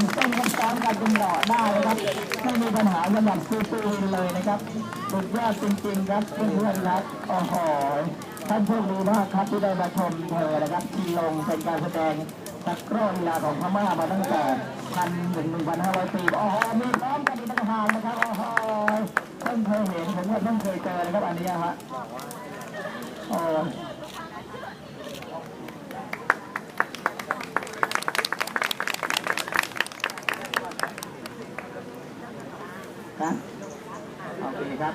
งเส้นกันซ้อนกันจนหล่อได้นะครับไม่มีปัญหาสำหรับซูซูเลยนะครับสุดยอดจริงๆครับเพื่อนๆครับโอ้โหท่านโชคดีมากครับที่ได้มาชมเธอนะครับที่ลงเป็นการแสดงตะกร้อลีลาของพม่ามาตั้งแต่พันถึงหนึ่งพันห้าร้อยปีโอ้โหมีพร้อมกันอีกต่างหากนะครับโอ้โหเพิ่งเคยเห็นผมว่าเพิ่งเคยเจอนะครับอันนี้ฮะโอ้ ครับโอเคครับ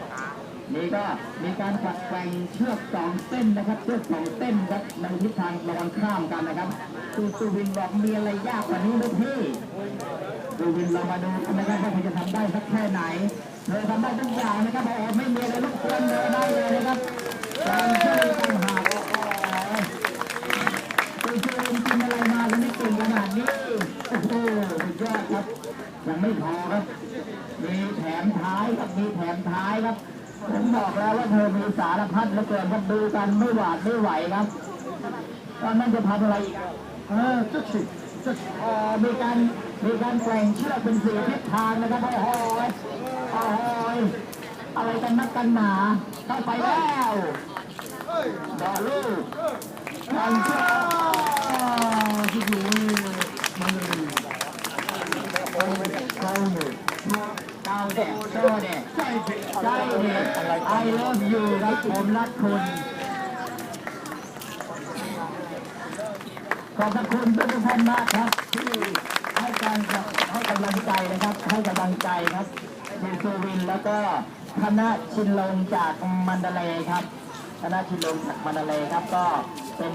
นี่ก็มีการปัดแปลงเชือกสองเส้นนะครับเชือกสองเส้นครับในทิศทางตรงกันข้ามกันนะครับตูตูวินบอกมีอะไรยากกว่านี้ไหมพี่ตูวินเรามาดูนะครับว่าเขาจะทำได้สักแค่ไหนเธอทำได้ทุกอย่างนะครับโอ้ไม่มีอะไรรบกวน ยอดครับ ยังไม่พอครับ มีแถมท้ายครับ มีแถมท้ายครับ ผมบอกแล้วว่าเธอมีสารพัดเหลือเกินครับดูกันไม่หวาดไม่ไหวครับตอนนั้นจะทำอะไรอีกอะเออจุดสิจุดเอ่อมีการมีการแกว่งเชือกเป็นสี่ทิศทางนะครับโอ้โหโอ้โหอะไรกันนักกันหนาเข้าไปแล้วดอลูกแข่งเชือกที่อยู่มันเลย ก้าหนึ่งเก้าเด็กโชว์เด็กใช่เด็กใช่เด็ก I love you รับผมรักคุณขอบพระคุณทุกท่านมากครับที่ให้การให้กำลังใจนะครับให้กำลังใจครับดีซูวินแล้วก็คณะชินลงจากมันดาเลย์ครับ คณะชินลงจากมันาเลยครับก็เป็น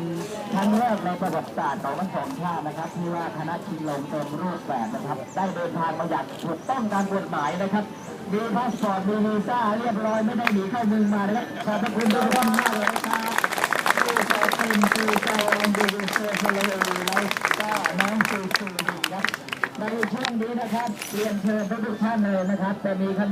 ครั้งแรกในประวัติศาสตร์ของทั้งสองชาตินะครับ ที่ว่าคณะชินลงเต็มรูปแบบนะครับ ได้เดินทางมาอย่างถูกต้องตามกฎหมายนะครับมีพาสปอร์ตมีวีซ่าเรียบร้อยไม่ได้หนีเข้าเมืองมานะครับขอบพระคุณทุกท่านมากเลยครับผู้ชายเป็นผู้ชายดูเสื้อทะเลแล้วก็น้องซูซูดีครับในช่วงนี้นะครับเรียนเชิญทุกท่านเลยนะครับจะมีขน